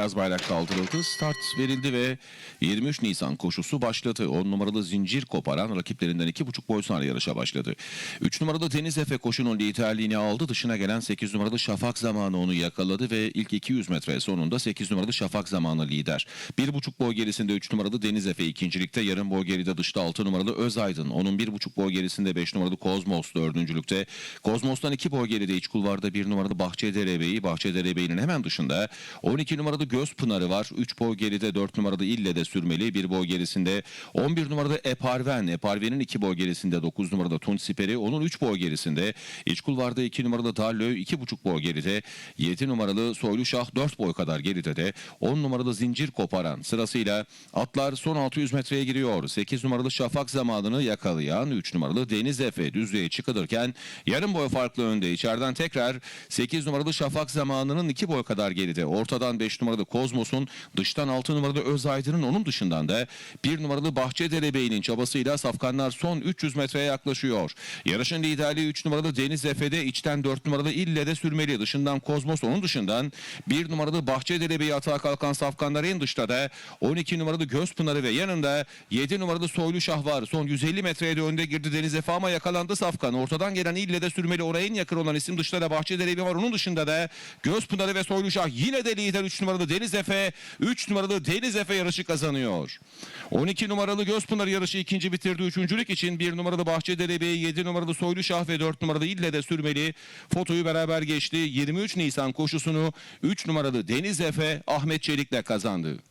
beyaz bayrak kaldırıldı. Start verildi ve 23 Nisan koşusu başladı. 10 numaralı zincir koparan rakiplerinden 2,5 boy sonra yarışa başladı. 3 numaralı Deniz Efe koşunun liderliğini aldı. Dışına gelen 8 numaralı Şafak zamanı onu yakaladı ve ilk 200 metre sonunda 8 numaralı Şafak zamanı lider. 1,5 boy gerisinde 3 numaralı Deniz Efe ikincilikte. Yarım boy geride dışta 6 numaralı Özaydın. Onun 1,5 boy gerisinde 5 numaralı Kozmos dördüncülükte. Kozmos'tan 2 boy geride iç kulvarda 1 numaralı Bahçedere Bey'i. Bahçedere Bey'in hemen dışında 12 numaralı Göz Pınarı var. 3 boy geride 4 numaralı İlle de sürmeli. 1 boy gerisinde 11 numaralı Eparven. Eparven'in 2 boy gerisinde 9 numaralı Tunç Siperi. Onun 3 boy gerisinde. İç kulvarda 2 numaralı Darlö 2,5 boy geride. 7 numaralı Soylu Şah 4 boy kadar geride de. 10 numaralı Zincir Koparan. Sırasıyla atlar son 600 metreye giriyor. 8 numaralı Şafak zamanını yakalayan 3 numaralı Deniz Efe düzlüğe çıkılırken yarım boy farklı önde. İçeriden tekrar 8 numaralı Şafak zamanının 2 boy kadar geride. Ortadan 5 numaralı Kozmos'un dıştan 6 numaralı Özaydın'ın onun dışından da 1 numaralı Bahçedere Bey'in çabasıyla safkanlar son 300 metreye yaklaşıyor. Yarışın liderliği 3 numaralı Deniz Efe'de içten 4 numaralı İlle de sürmeli. Dışından Kozmos onun dışından 1 numaralı Bahçedere Bey'i atağa kalkan safkanlar en dışta da 12 numaralı Gözpınarı ve yanında 7 numaralı Soylu Şah var. Son 150 metreye de önde girdi Deniz Efe ama yakalandı safkan. Ortadan gelen İlle de sürmeli. Oraya en yakın olan isim dışta da Bahçedere Bey var. Onun dışında da Gözpınarı ve Soylu Şah yine de lider 3 numaralı Deniz Efe. 3 numaralı Deniz Efe yarışı kazanıyor. 12 numaralı Gözpınar yarışı ikinci bitirdi. Üçüncülük için 1 numaralı Bahçedere Bey, 7 numaralı Soylu Şah ve 4 numaralı İlle de sürmeli. Fotoyu beraber geçti. 23 Nisan koşusunu 3 numaralı Deniz Efe Ahmet Çelik'le kazandı.